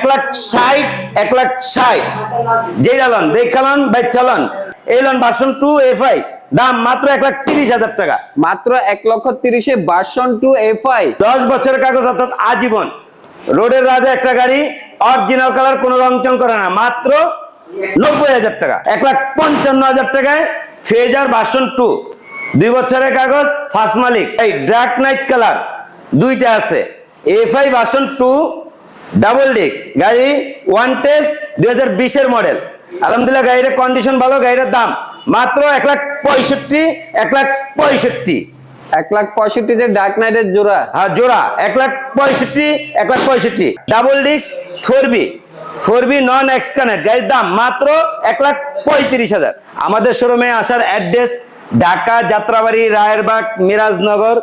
এক লাখ ষাট এক লাখ ষাট। যেই ডালন দেখালন বাই চালন এই লন ভার্সন টু এফ আই দাম মাত্র এক লাখ তিরিশ হাজার টাকা। মাত্র এক লক্ষ তিরিশে বাসন টু এফ আই দশ বছরের কাগজ অর্থাৎ আজীবন। রোডের রাজা একটা গাড়ি অরিজিনাল কালার কোনো রং চং করে না মাত্র নব্বই হাজার টাকা। এক লাখ পঞ্চান্ন হাজার টাকায় ফেজার বাসন টু দুই বছরের কাগজ ফার্স্ট মালিক। এই ড্রাক নাইট কালার দুইটা আছে। F I version two double disc গাড়ি ওয়ান টেস্ট দুই হাজার বিশের মডেল আলহামদুলিল্লাহ গাড়ির কন্ডিশন ভালো গাড়ির দাম মাত্র এক লাখ পঁয়ষট্টি এক লাখ পঁয়ষট্টি। এক লাখ পঁয়ষট্টিতে ডার্ক নাইটের জোড়া। হ্যাঁ জোড়া এক লাখ পঁয়ষট্টি এক লাখ পঁয়ষট্টি। Double disc four B four B non XConnect গাড়ির দাম মাত্র এক লাখ পঁয়ত্রিশ হাজার। আমাদের শোরুমে আসার অ্যাড্রেস ঢাকা যাত্রাবাড়ি রায়েরবাগ মিরাজনগর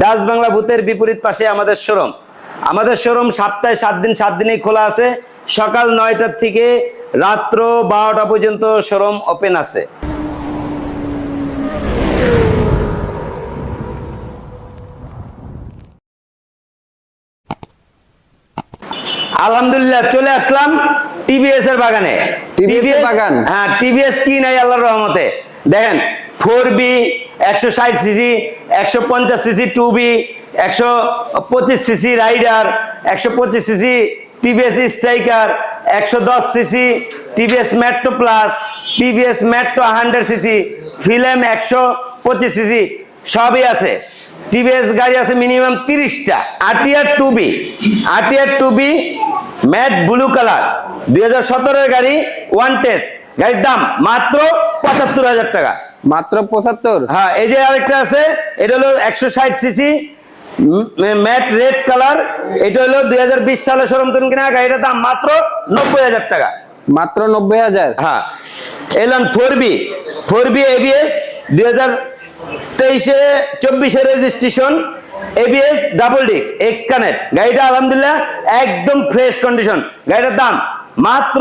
ডাচ বাংলা বুথের বিপরীত পাশে আমাদের শোরুম আমাদের শোরুম সপ্তাহে সাত দিন সাত দিনই খোলা আছে। সকাল নয়টার থেকে রাত্র বারোটা পর্যন্ত শোরুম ওপেন আছে। আলহামদুলিল্লাহ চলে আসলাম টিভিএস এর বাগানে। TVS বাগান? হ্যাঁ টিভিএস কি নাই আল্লাহর রহমতে। দেখেন ফোর বি একশো ষাট সিসি একশো পঞ্চাশ সিসি টু বি একশো পঁচিশ সিসি রাইডার একশো পঁচিশ সিসি টিভিএস স্ট্রাইকার একশো দশ CC TVS Metro Plus TVS Metro hundred CC Flame একশো পঁচিশ সিসি সবই আছে। টিভিএস গাড়ি আছে মিনিমাম তিরিশটা। RTR two B RTR two B matte blue colour দুই হাজার সতেরোর গাড়ি ওয়ান টেস্ট গাড়ির দাম মাত্র পঁচাত্তর হাজার টাকা। মাত্র পঁচাত্তর? হ্যাঁ এই যে আরেকটা আছে এটা হলো একশো ষাট সিসি ম্যাট রেড কালার এটা হলো দুই হাজার বিশ সালে শোরুম তুন কিনা গাড়িটার দাম মাত্র নব্বই হাজার টাকা। মাত্র নব্বই হাজার? হ্যাঁ। এলাম four B four B ABS দুই হাজার তেইশে চব্বিশে registration ABS double disc X connect গাড়িটা আলহামদুলিল্লাহ একদম ফ্রেশ কন্ডিশন গাড়িটার দাম মাত্র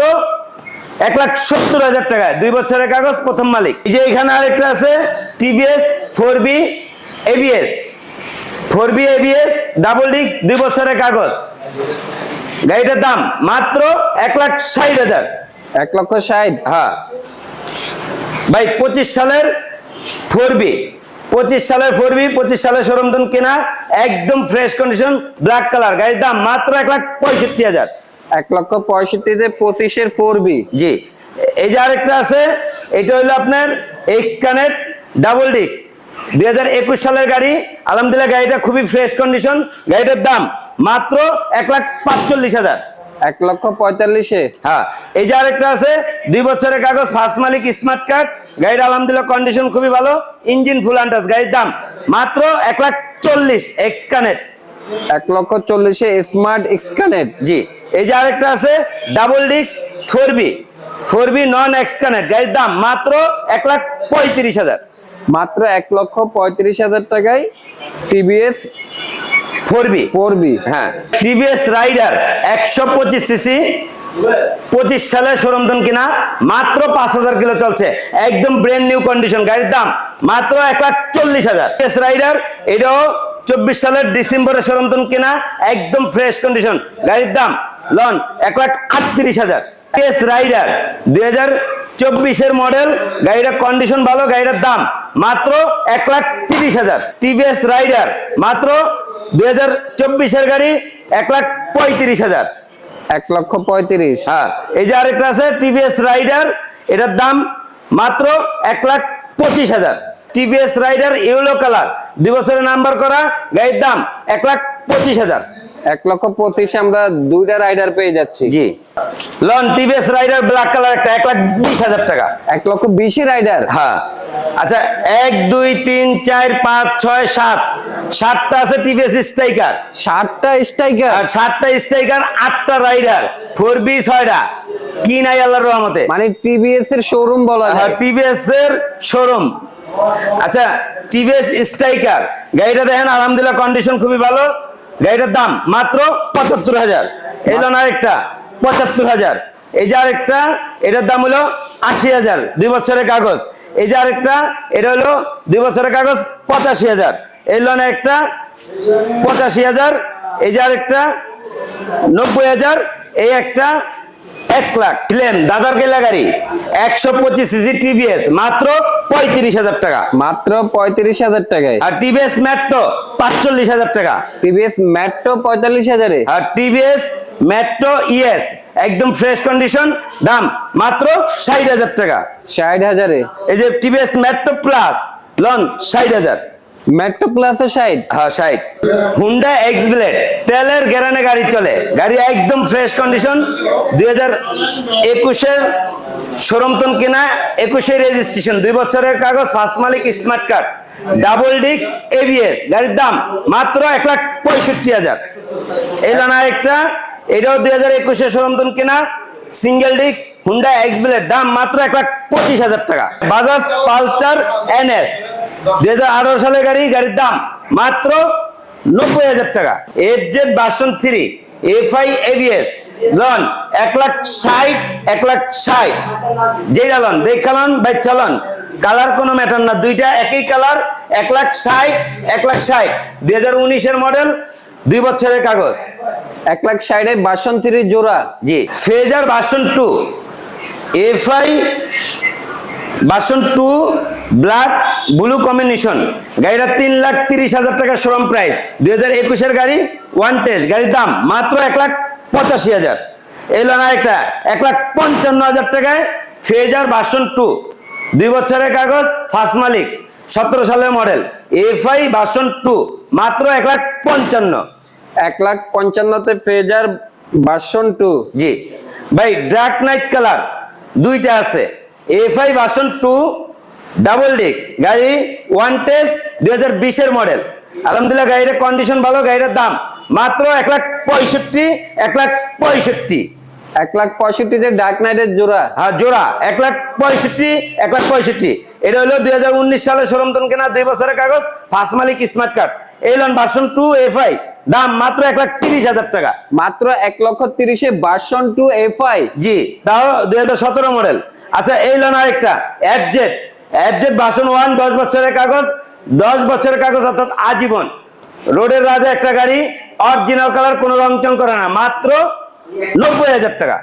এক লাখ সত্তর হাজার টাকা। দুই বছরের কাগজ প্রথম মালিক। এই যে এখানে আরেকটা আছে TVS four B ABS four B ABS double disc দুই বছরের কাগজ। গাড়িটার দাম মাত্র এক লাখ ষাট হাজার। এক লক্ষ ষাট। হ্যাঁ। ভাই পঁচিশ সালের ফোর বি পঁচিশ সালের ফোর বি পঁচিশ সালের সরমদন কেনা একদম ফ্রেশ কন্ডিশন ব্ল্যাক কালার গাড়ির দাম মাত্র এক লাখ পঁয়ষট্টি হাজার। এক লক্ষ পঁয়ষট্টিতে পঁচিশের ফোর বি। জি। এই যে আরেকটা আছে এটা হলো আপনার এক্স কানেক্ট ডাবল ডিস্ক দুই হাজার একুশ সালের গাড়ি আলহামদুলিল্লাহ গাড়িটা খুবই ফ্রেশ কন্ডিশন গাড়িটার দাম মাত্র এক লাখ পাঁচচল্লিশ হাজার। এক লক্ষ পঁয়তাল্লিশে। হ্যাঁ এই যে আরেকটা আছে দুই বছরের কাগজ ফার্স্ট মালিক স্মার্ট কার্ড গাড়ির আলহামদুলিল্লাহ কন্ডিশন খুবই ভালো ইঞ্জিন ফুল আন্টাস গাড়ির দাম মাত্র এক লাখ চল্লিশ এক্স কানেক্ট এক লক্ষ চল্লিশে স্মার্ট এক্সকানেট জি এই যে আরেকটা আছে double disc four B four B non X connect গাড়ির দাম মাত্র এক লাখ পঁয়ত্রিশ হাজার। মাত্র এক লক্ষ পঁয়ত্রিশ হাজার টাকায় TVS four B. Four B. হ্যাঁ। টিভিএস রাইডার একশো পঁচিশ সিসি পঁচিশ সালে সরমদন কিনা মাত্র পাঁচ হাজার কিলো চলছে। একদম ব্র্যান্ড নিউ কন্ডিশন গাড়ির দাম মাত্র এক লাখ চল্লিশ হাজার। রাইডার এটাও চব্বিশ সালের ডিসেম্বরে সরমদন কিনা একদম ফ্রেশ কন্ডিশন গাড়ির দাম লন এক লাখ আটত্রিশ হাজার। রাইডার দুই হাজার চব্বিশের মডেল গাড়িটার কন্ডিশন ভালো গাড়িটার দাম মাত্র এক লাখ তিরিশ হাজার। টিভিএস রাইডার মাত্র দুই হাজার চব্বিশের গাড়ি এক লাখ পঁয়ত্রিশ হাজার। এক লক্ষ পঁয়ত্রিশ। হ্যাঁ এই যে আরেকটা আছে টিভিএস রাইডার এটার দাম মাত্র এক লাখ পঁচিশ হাজার। টিভিএস রাইডার ইউলো কালার দুই বছরের নাম্বার করা গাড়ির দাম এক লাখ পঁচিশ হাজার। এক লক্ষ পঁচিশে আমরা দুইটা রাইডার পেয়ে যাচ্ছি। জি। লন টিভিএস রাইডার ব্ল্যাক কালার একটা এক লাখ বিশ হাজার টাকা। এক লক্ষ বিশে রাইডার হ্যাঁ। আচ্ছা এক দুই তিন চার পাঁচ ছয় সাত। সাতটা আছে টিভিএস স্ট্রাইকার ষাটটা স্ট্রাইকার আর সাতটা স্ট্রাইকার আটটা রাইডার ফোর বি ছয়টা। কি নাই আল্লাহর রহমতে? মানে টিভিএস এর শোরুম বলা যায়। টিভিএস এর শোরুম আচ্ছা টিভিএস স্ট্রাইকার গাড়িটা দেখেন আলহামদুলিল্লাহ কন্ডিশন খুবই ভালো। গাড়িটার দাম মাত্র পঁচাত্তর হাজার। এলো না আরেকটা। পঁচাত্তর হাজার। এই যে আরেকটা, এটার দাম হলো আশি হাজার, দুই বছরের কাগজ। এই যে আরেকটা, এটা হলো দুই বছরের কাগজ, পঁচাশি হাজার। এই লোন একটা, পঁচাশি হাজার। এই যে আরেকটা, নব্বই হাজার। এই একটা, এক লাখ। ক্লেম দাদার গেলা গাড়ি। একশো পঁচিশ সিসি টিভিএস মাত্র পঁয়ত্রিশ হাজার টাকা। মাত্র পঁয়ত্রিশ হাজার টাকায়। আর টিভিএস ম্যাট্রো পাঁচচল্লিশ হাজার টাকা। টিভিএস ম্যাট্রো পঁয়তাল্লিশ হাজারে। আর টিভিএস মেট্রো ইএস একদম ফ্রেশ কন্ডিশন দাম মাত্র ষাট হাজার টাকা। ষাট হাজারে। এই যে টিভিএস মেট্রো প্লাস লন ষাট হাজার। মেট্রো প্লাসও ষাট। হ্যাঁ ষাট। হুন্ডা এক্স ব্লেড তেলের গ্যারানে গাড়ি চলে। গাড়ি একদম ফ্রেশ কন্ডিশন দুই হাজার একুশের সরমতন কেনা, একুশে রেজিস্ট্রেশন দুই বছরের কাগজ ফার্স্ট মালিক smart card double disc ABS গাড়ির দাম মাত্র এক লাখ পঁয়ষট্টি হাজার। এলো না একটা, এটাও দুই হাজার একুশে সরমতন কেনা single disc Honda X Blade দাম মাত্র এক লাখ পঁচিশ হাজার টাকা। বাজাজ পালচার এনএস দুই হাজার আঠারো সালের গাড়ি, গাড়ির দাম মাত্র নব্বই হাজার টাকা। F Z version three F I ABS loan এক লাখ ষাট এক লাখ ষাট। যেটা লন দেখালন বাই চালন কালার কোনো ম্যাটার না দুইটা একই কালার এক লাখ ষাট এক লাখ ষাট। দুই হাজার উনিশের মডেল দুই বছরের কাগজ। এক লাখ ষাটে বাসন্তীর জোড়া। জি Fazer version two FI version two black blue combination. গাড়িটা তিন লাখ তিরিশ হাজার টাকা শোরুম প্রাইস। দুই হাজার একুশের গাড়ি ওয়ান টেস্ট। গাড়ির দাম মাত্র এক লাখ পঁচাশি হাজার। এলো না একটা এক লাখ পঞ্চান্ন হাজার টাকায় ফেজার ভার্সন টু দুই বছরের কাগজ ফার্স্ট মালিক সতেরো সালের মডেল এফআই ভার্সন টু মাত্র এক লাখ পঞ্চান্ন। এক লাখ পঞ্চান্নতে ফেজার বাসন টু জি। ভাই ডার্ক নাইট কালার দুইটা আছে। এফআই ভার্সন টু ডাবল ডিক্স গাড়ি ওয়ান টেস্ট দুই হাজার বিশের মডেল আলহামদুলিল্লাহ গাড়ির কন্ডিশন ভালো গাড়ির দাম মাত্র এক লাখ পঁয়ষট্টি এক লাখ পঁয়ষট্টি। এক লাখ পঁয়ষট্টিতে ডার্ক নাইটের জোড়া। হ্যাঁ জোড়া। এক লাখ পঁয়ষট্টি এক লাখ পঁয়ষট্টি। এটা হলো দুই হাজার উনিশ সালে সরমতন কেনা দুই বছরের কাগজ ফার্স্ট মালিক স্মার্ট কার্ড। এই লন ভার্সন টু এফআই দাম মাত্র এক লাখ তিরিশ হাজার টাকা। মাত্র এক লক্ষ তিরিশে বাসন টু এফআই জি তাও দুই হাজার সতেরো মডেল আচ্ছা এই লোন আরেকটা অ্যাপজেট অ্যাপজেট বাসন ওয়ান দশ বছরের কাগজ দশ বছরের কাগজ অর্থাৎ আজীবন। রোডের রাজা একটা গাড়ি অরিজিনাল কালার কোনো রং চং করে না মাত্র নব্বই হাজার টাকা।